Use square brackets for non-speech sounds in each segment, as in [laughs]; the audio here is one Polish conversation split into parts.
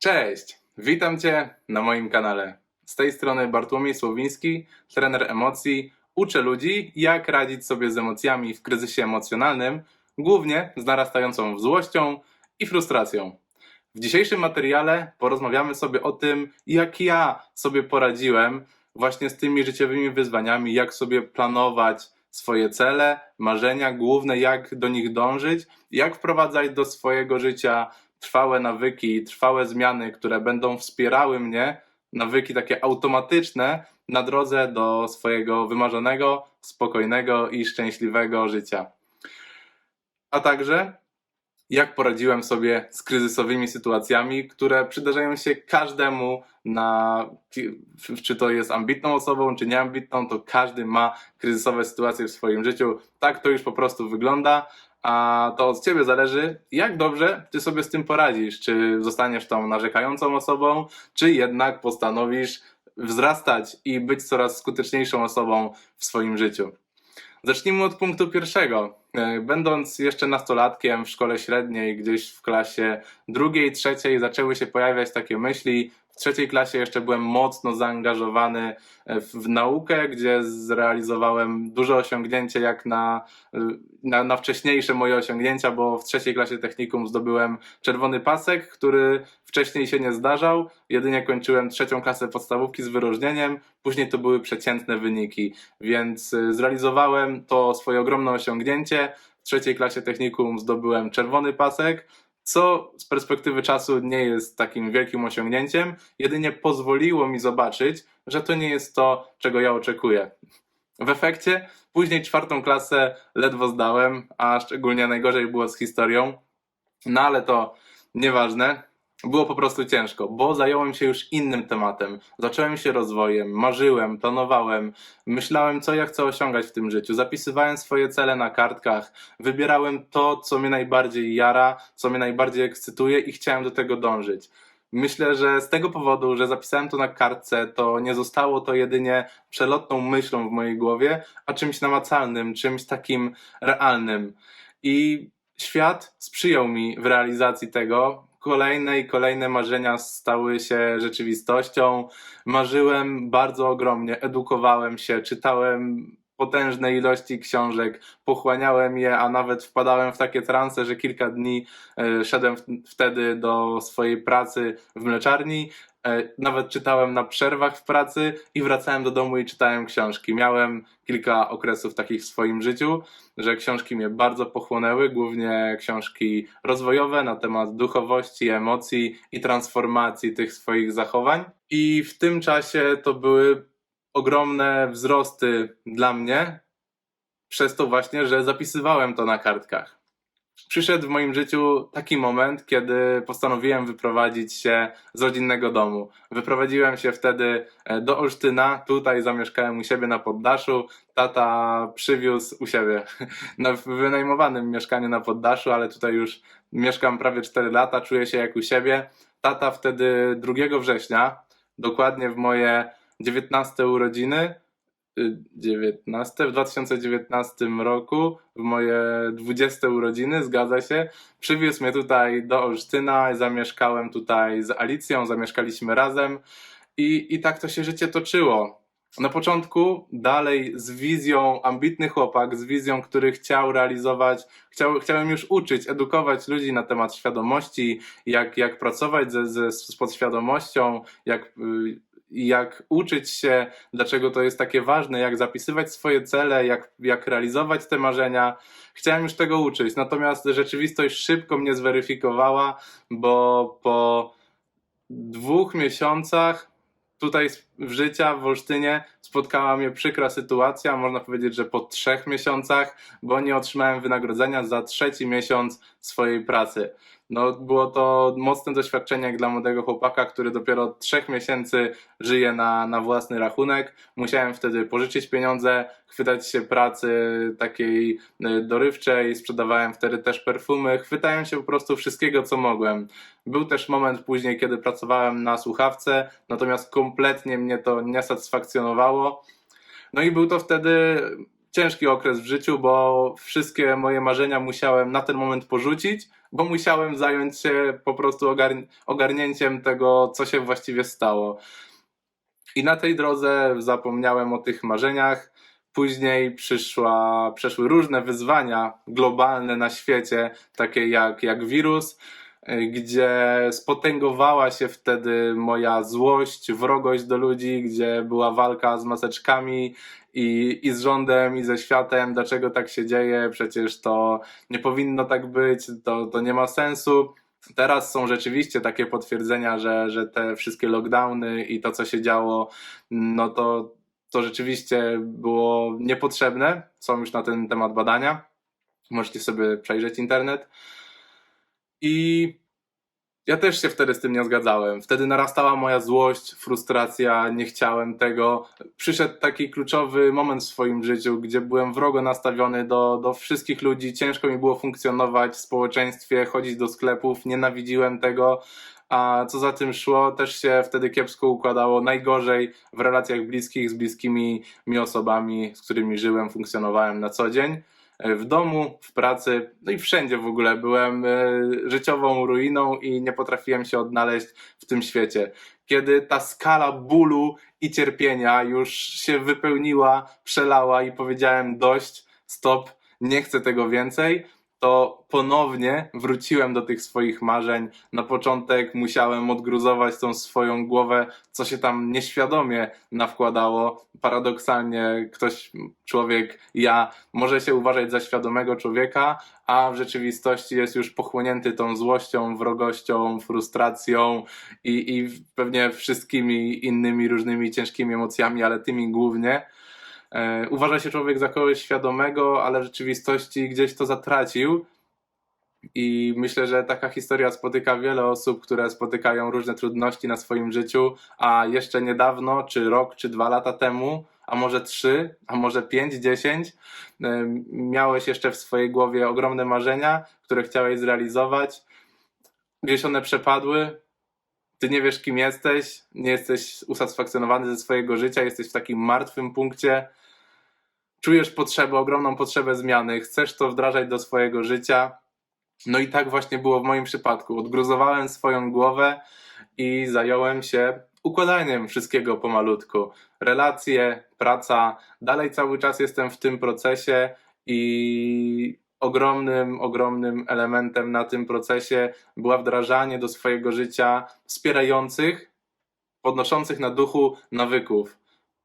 Cześć, witam Cię na moim kanale. Z tej strony Bartłomiej Słowiński, trener emocji. Uczę ludzi, jak radzić sobie z emocjami w kryzysie emocjonalnym, głównie z narastającą złością i frustracją. W dzisiejszym materiale porozmawiamy sobie o tym, jak ja sobie poradziłem właśnie z tymi życiowymi wyzwaniami, jak sobie planować swoje cele, marzenia główne, jak do nich dążyć, jak wprowadzać do swojego życia trwałe nawyki, trwałe zmiany, które będą wspierały mnie, nawyki takie automatyczne na drodze do swojego wymarzonego, spokojnego i szczęśliwego życia. A także jak poradziłem sobie z kryzysowymi sytuacjami, które przydarzają się każdemu na czy to jest ambitną osobą, czy nieambitną, to każdy ma kryzysowe sytuacje w swoim życiu. Tak to już po prostu wygląda a to od ciebie zależy, jak dobrze ty sobie z tym poradzisz. Czy zostaniesz tą narzekającą osobą, czy jednak postanowisz wzrastać i być coraz skuteczniejszą osobą w swoim życiu. Zacznijmy od punktu pierwszego. E, Będąc jeszcze nastolatkiem w szkole średniej, gdzieś w klasie drugiej, trzeciej, zaczęły się pojawiać takie myśli. Trzeciej klasie jeszcze byłem mocno zaangażowany e, w, naukę, gdzie zrealizowałem duże osiągnięcie jak na, e, na, na wcześniejsze moje osiągnięcia, bo w trzeciej klasie technikum zdobyłem czerwony pasek, który wcześniej się nie zdarzał. Jedynie kończyłem trzecią klasę podstawówki z wyróżnieniem, później to były przeciętne wyniki, więc y, zrealizowałem to swoje ogromne osiągnięcie. W trzeciej klasie technikum zdobyłem czerwony pasek, co z perspektywy czasu nie jest takim wielkim osiągnięciem, jedynie pozwoliło mi zobaczyć, że to nie jest to, czego ja oczekuję. W efekcie później czwartą klasę ledwo zdałem, a szczególnie najgorzej było z historią. No ale to nieważne. Było po prostu ciężko, bo zająłem się już innym tematem. Zacząłem się rozwojem, marzyłem, planowałem, myślałem, co ja chcę osiągać w tym życiu. Zapisywałem swoje cele na kartkach, wybierałem to, co mnie najbardziej jara, co mnie najbardziej ekscytuje i chciałem do tego dążyć. Myślę, że z tego powodu, że zapisałem to na kartce, to nie zostało to jedynie przelotną myślą w mojej głowie, a czymś namacalnym, czymś takim realnym. I świat sprzyjał mi w realizacji tego. Kolejne i kolejne marzenia stały się rzeczywistością. Marzyłem bardzo ogromnie, edukowałem się, czytałem potężne ilości książek, pochłaniałem je, a nawet wpadałem w takie transe, że kilka dni e, szedłem wtedy do swojej pracy w mleczarni. e, Nawet czytałem na przerwach w pracy i wracałem do domu i czytałem książki. Miałem kilka okresów takich w swoim życiu, że książki mnie bardzo pochłonęły, głównie książki rozwojowe na temat duchowości, emocji i transformacji tych swoich zachowań. I w tym czasie to były ogromne wzrosty dla mnie, przez to właśnie, że zapisywałem to na kartkach. Przyszedł w moim życiu taki moment, kiedy postanowiłem wyprowadzić się z rodzinnego domu. Wyprowadziłem się wtedy e, do Olsztyna, tutaj zamieszkałem u siebie na poddaszu. Tata przywiózł u siebie [laughs] na wynajmowanym mieszkaniu na poddaszu, ale tutaj już mieszkam prawie 4 lata, czuję się jak u siebie. Tata wtedy 2 września, dokładnie w moje 19 urodziny, y, 19, w 2019 roku, w moje 20 urodziny, zgadza się, przywiózł mnie tutaj do Olsztyna, zamieszkałem tutaj z Alicją, zamieszkaliśmy razem i, i tak to się życie toczyło. Na początku dalej z wizją, ambitny chłopak, z wizją, który chciał realizować, chciał, chciałem już uczyć, edukować ludzi na temat świadomości, jak, jak pracować ze, ze, z podświadomością, jak, y, jak uczyć się, dlaczego to jest takie ważne, jak zapisywać swoje cele, jak, jak realizować te marzenia. Chciałem już tego uczyć, natomiast rzeczywistość szybko mnie zweryfikowała, bo po dwóch miesiącach tutaj w życia w Olsztynie spotkała mnie przykra sytuacja, można powiedzieć, że po trzech miesiącach, bo nie otrzymałem wynagrodzenia za trzeci miesiąc swojej pracy. No, było to mocne doświadczenie jak dla młodego chłopaka, który dopiero od trzech miesięcy żyje na, na własny rachunek. Musiałem wtedy pożyczyć pieniądze, chwytać się pracy takiej y, dorywczej, sprzedawałem wtedy też perfumy, chwytałem się po prostu wszystkiego, co mogłem. Był też moment później, kiedy pracowałem na słuchawce, natomiast kompletnie mnie to nie satysfakcjonowało. No i był to wtedy ciężki okres w życiu, bo wszystkie moje marzenia musiałem na ten moment porzucić, bo musiałem zająć się po prostu ogarn- ogarnięciem tego, co się właściwie stało. I na tej drodze zapomniałem o tych marzeniach. Później przyszła, przeszły różne wyzwania globalne na świecie, takie jak, jak wirus, gdzie spotęgowała się wtedy moja złość, wrogość do ludzi, gdzie była walka z maseczkami i, i z rządem, i ze światem. Dlaczego tak się dzieje? Przecież to nie powinno tak być, to, to nie ma sensu. Teraz są rzeczywiście takie potwierdzenia, że, że te wszystkie lockdowny i to, co się działo, no to, to rzeczywiście było niepotrzebne. Są już na ten temat badania. Możecie sobie przejrzeć internet. I ja też się wtedy z tym nie zgadzałem. Wtedy narastała moja złość, frustracja, nie chciałem tego. Przyszedł taki kluczowy moment w swoim życiu, gdzie byłem wrogo nastawiony do, do wszystkich ludzi. Ciężko mi było funkcjonować w społeczeństwie, chodzić do sklepów, nienawidziłem tego. A co za tym szło, też się wtedy kiepsko układało. Najgorzej w relacjach bliskich z bliskimi mi osobami, z którymi żyłem, funkcjonowałem na co dzień w domu, w pracy, no i wszędzie w ogóle byłem e, życiową ruiną i nie potrafiłem się odnaleźć w tym świecie. Kiedy ta skala bólu i cierpienia już się wypełniła, przelała i powiedziałem dość, stop, nie chcę tego więcej, to ponownie wróciłem do tych swoich marzeń. Na początek musiałem odgruzować tą swoją głowę, co się tam nieświadomie nawkładało. Paradoksalnie ktoś, człowiek, ja, może się uważać za świadomego człowieka, a w rzeczywistości jest już pochłonięty tą złością, wrogością, frustracją i, i pewnie wszystkimi innymi różnymi ciężkimi emocjami, ale tymi głównie. E, Uważa się człowiek za kogoś świadomego, ale w rzeczywistości gdzieś to zatracił. I myślę, że taka historia spotyka wiele osób, które spotykają różne trudności na swoim życiu, a jeszcze niedawno, czy rok, czy dwa lata temu, a może trzy, a może pięć, dziesięć, em, miałeś jeszcze w swojej głowie ogromne marzenia, które chciałeś zrealizować. Gdzieś one przepadły, ty nie wiesz, kim jesteś, nie jesteś usatysfakcjonowany ze swojego życia, jesteś w takim martwym punkcie, czujesz potrzebę, ogromną potrzebę zmiany, chcesz to wdrażać do swojego życia. No i tak właśnie było w moim przypadku. Odgruzowałem swoją głowę i zająłem się układaniem wszystkiego pomalutku. Relacje, praca, dalej cały czas jestem w tym procesie i ogromnym, ogromnym elementem na tym procesie była wdrażanie do swojego życia wspierających, podnoszących na duchu nawyków.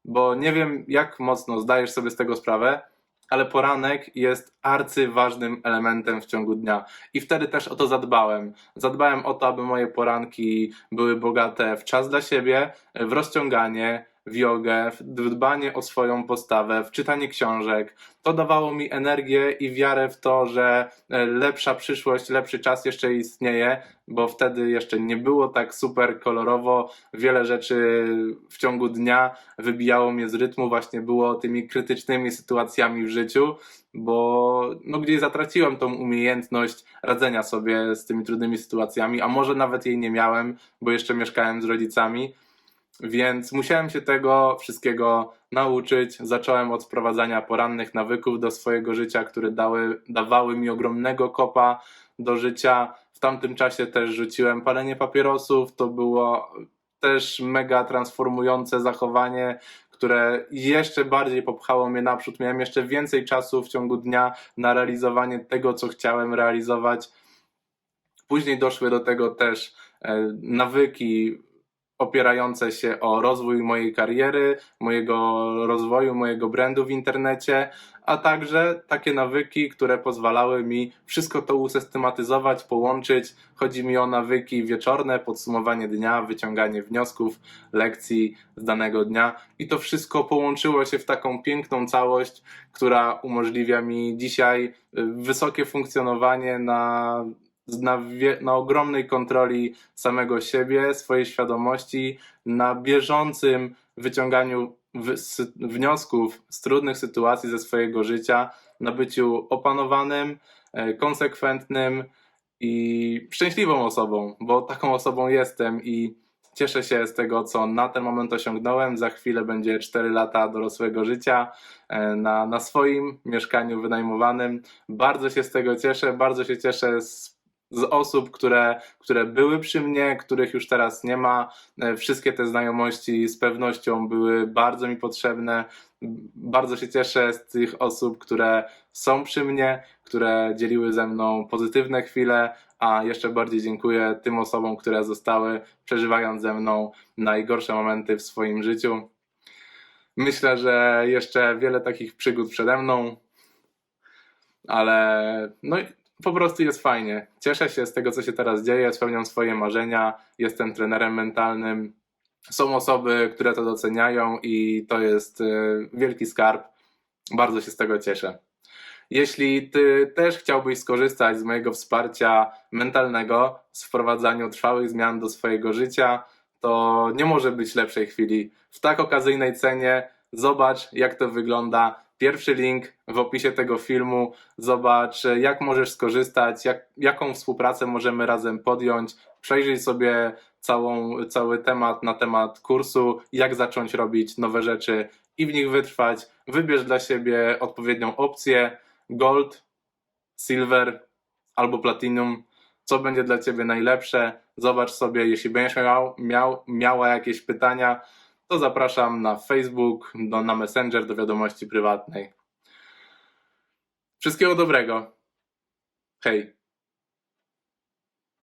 Bo nie wiem, jak mocno zdajesz sobie z tego sprawę, ale poranek jest arcyważnym elementem w ciągu dnia. I wtedy też o to zadbałem. Zadbałem o to, aby moje poranki były bogate w czas dla siebie, w rozciąganie, w jogę, w dbanie o swoją postawę, w czytanie książek. To dawało mi energię i wiarę w to, że e, lepsza przyszłość, lepszy czas jeszcze istnieje, bo wtedy jeszcze nie było tak super kolorowo. Wiele rzeczy w ciągu dnia wybijało mnie z rytmu, właśnie było tymi krytycznymi sytuacjami w życiu, bo no, gdzieś zatraciłem tą umiejętność radzenia sobie z tymi trudnymi sytuacjami, a może nawet jej nie miałem, bo jeszcze mieszkałem z rodzicami. Więc musiałem się tego wszystkiego nauczyć. Zacząłem od wprowadzania porannych nawyków do swojego życia, które dały, dawały mi ogromnego kopa do życia. W tamtym czasie też rzuciłem palenie papierosów. To było też mega transformujące zachowanie, które jeszcze bardziej popchało mnie naprzód. Miałem jeszcze więcej czasu w ciągu dnia na realizowanie tego, co chciałem realizować. Później doszły do tego też e, nawyki opierające się o rozwój mojej kariery, mojego rozwoju, mojego brandu w internecie, a także takie nawyki, które pozwalały mi wszystko to usystematyzować, połączyć. Chodzi mi o nawyki wieczorne, podsumowanie dnia, wyciąganie wniosków, lekcji z danego dnia i to wszystko połączyło się w taką piękną całość, która umożliwia mi dzisiaj y, wysokie funkcjonowanie na na, na ogromnej kontroli samego siebie, swojej świadomości, na bieżącym wyciąganiu w, sy, wniosków z trudnych sytuacji ze swojego życia, na byciu opanowanym, e, konsekwentnym i szczęśliwą osobą, bo taką osobą jestem i Cieszę się z tego, co na ten moment osiągnąłem. Za chwilę będzie 4 lata dorosłego życia e, na, na swoim mieszkaniu wynajmowanym. Bardzo się z tego cieszę, bardzo się cieszę z, z osób, które, które były przy mnie, których już teraz nie ma. E, Wszystkie te znajomości z pewnością były bardzo mi potrzebne. Bardzo się cieszę z tych osób, które są przy mnie, które dzieliły ze mną pozytywne chwile, a jeszcze bardziej dziękuję tym osobom, które zostały, przeżywając ze mną najgorsze momenty w swoim życiu. Myślę, że jeszcze wiele takich przygód przede mną, ale no po prostu jest fajnie. Cieszę się z tego, co się teraz dzieje, spełniam swoje marzenia, jestem trenerem mentalnym. Są osoby, które to doceniają i to jest e, wielki skarb. Bardzo się z tego cieszę. Jeśli ty też chciałbyś skorzystać z mojego wsparcia mentalnego w wprowadzaniu trwałych zmian do swojego życia, to nie może być lepszej chwili. W tak okazyjnej cenie zobacz, jak to wygląda. Pierwszy link w opisie tego filmu. Zobacz, jak możesz skorzystać, jak, jaką współpracę możemy razem podjąć. Przejrzyj sobie całą, cały temat na temat kursu, jak zacząć robić nowe rzeczy i w nich wytrwać. Wybierz dla siebie odpowiednią opcję gold, silver albo platinum, co będzie dla Ciebie najlepsze. Zobacz sobie, jeśli będziesz miał, miał, miała jakieś pytania, to zapraszam na Facebook, do, na Messenger, do wiadomości prywatnej. Wszystkiego dobrego. Hej.